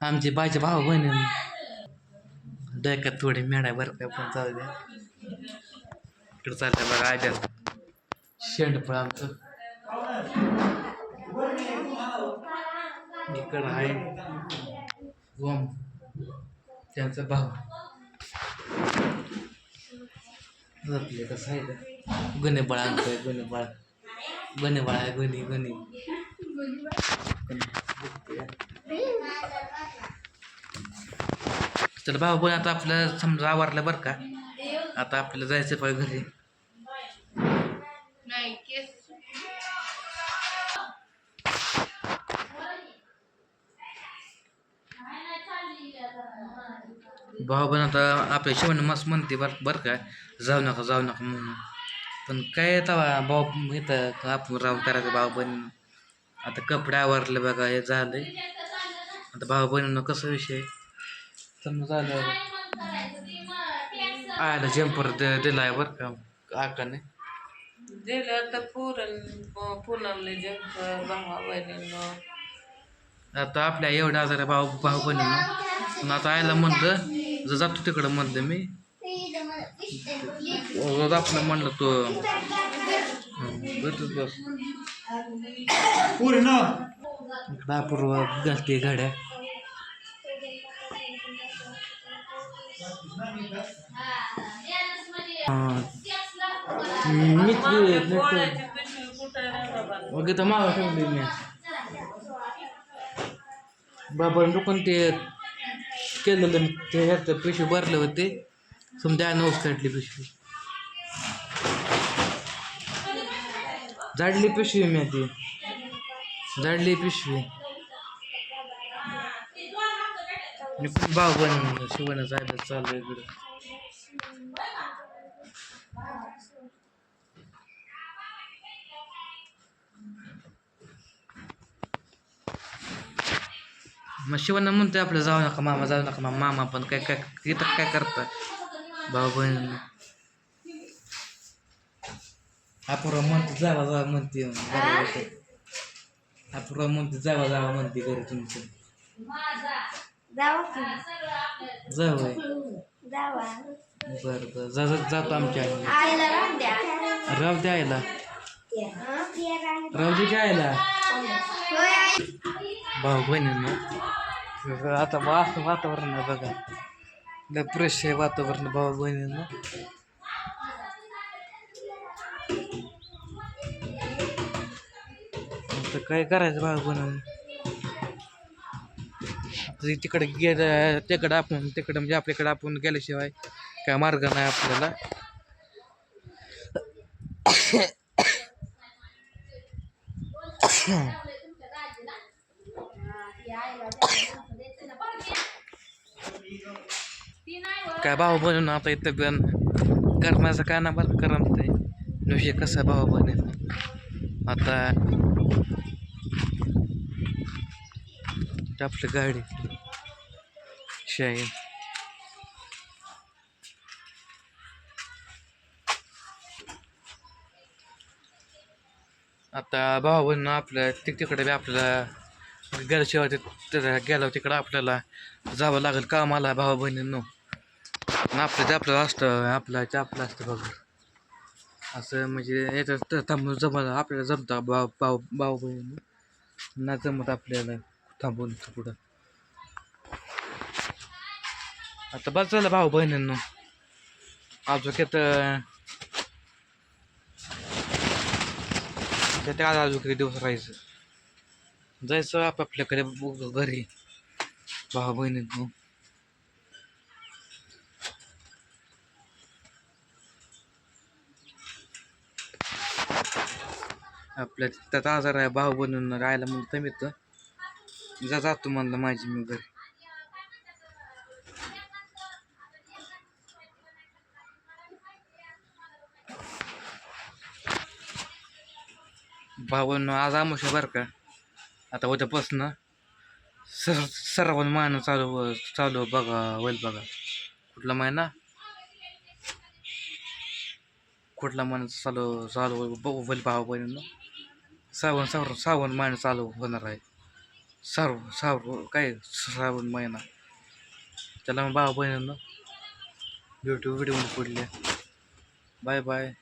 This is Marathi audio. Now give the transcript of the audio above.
आमचे बायचे भाऊ बहिणी डोक्यात थोडी मेढा बरं काय पण चालू द्या. इकडं चालते बघा आज्यात शेंडफळ आमचं. इकडं आहे. ओम. त्यांचा भाऊ. जपले कसं आहे का गुन्हे बळा आणतोय गुन्हे बळा गुन्हे आहे गुन्हे गुन्हे तर भाऊ पण आता आपलं समजा आवरलं बरं का. आता आपल्याला जायचं पाहिजे घरी. भाऊ पण आता आपल्या शिवण मस्त म्हणते बर बरं का. जाऊ नका जाऊ नका म्हणून. पण काय तवा भाऊ इथं आपण राहून करायचं भाऊ बहीण आता कपडे आवरले बघा हे झालंय आता भाऊ बहिणीनं कसं विषय? समजा झालं. आयला जम्पर दिलाय बरं का आकाने दिलं तर पुरण पुनमले भावा बहिणीनं. आता आपल्या एवढ्या आजार भाऊ भाऊ बहिणीनं. पण आता आयला म्हणलं जर जातो तिकडं म्हणलं मी. रोज आपलं म्हणलं तो. हं, बस. इकडं अपूर्व घालते गाड्या हां. मीच गे- नीट- मग ठेवली मी बाबा दुकान ते केलेलं ते ह्याचं पिशवी भरले होते समजा नऊस काढली पिशवी. झाडली पिशवी मी ती झाडली पिशवी मी पण भाव बन शिवण जायला चालू इकडं मग शिवण्या म्हणतोय आपलं जाऊ नका मामा जाऊ नका मामा मामा पण काय काय इथं काय करता भाऊ बहिणी अपूर्व म्हणते जावा जावा म्हणते. अपूर्व म्हणते जावा जावा म्हणते घरी तुमचं. जावा बरं बरं. जा जातो आमच्या द्या. राव द्यायला हं? राव दे होय आई. भाऊ बहिणींना. आता वातावरण आहे बघा. लय फ्रेश आहे वातावरण भाऊ बहिणींना. आता काय करायचं भाऊ बहिणींना तिकडे गेलं तिकडं आपण तिकडं म्हणजे आपल्याकडे आपण गेल्याशिवाय काय मार्ग नाही आपल्याला. काय भाऊ बनवून आता इथं पण करण्याचं काय ना बरं करमत आहे विषय कसा भाऊ बनेल आता आपलं आपली गाडी. शाईन आता भाऊन आपलं तिक तिकडे बी आपल्याला गेल्याशिवाय तिथं गेल्यावर तिकडं आपल्याला जावं लागेल कामाला भाऊ बहिणींनो आपलं ते आपलं असतं आपलं ते आपलं असतं बघ. असं म्हणजे याच्यात थांबून जमत आपल्याला जमतं भाऊ भाऊ भाऊ बहिणी? नाही जमत आपल्याला थांबून पुढं. आता बस झालं भाऊ बहिणींनो. अजून येत त्यात आज अजून किती दिवस राहायचं. जायचं आपापल्याकडे घरी. भाऊ बहिणींना. आपल्या त्यात आजार आहे भाऊ बनून राहायला म्हणून तमीत जा जातो म्हणलं माझी मी घरी. भाऊन आज आमोशा बरं का. आता उद्यापासून सर सर्व महिना चालू चालू बघा होईल बघा. कुठला महिना कुठला महिना चालू चालू होईल ब- होईल भाऊ बहिणीनं? श्रावण सावर श्रावण महिना चालू होणार आहे. सार सावर काय श्रावण महिना. त्याला मग बाबा बहिणींना ब्युटी व्हिडिओ पुढल्या. Bye bye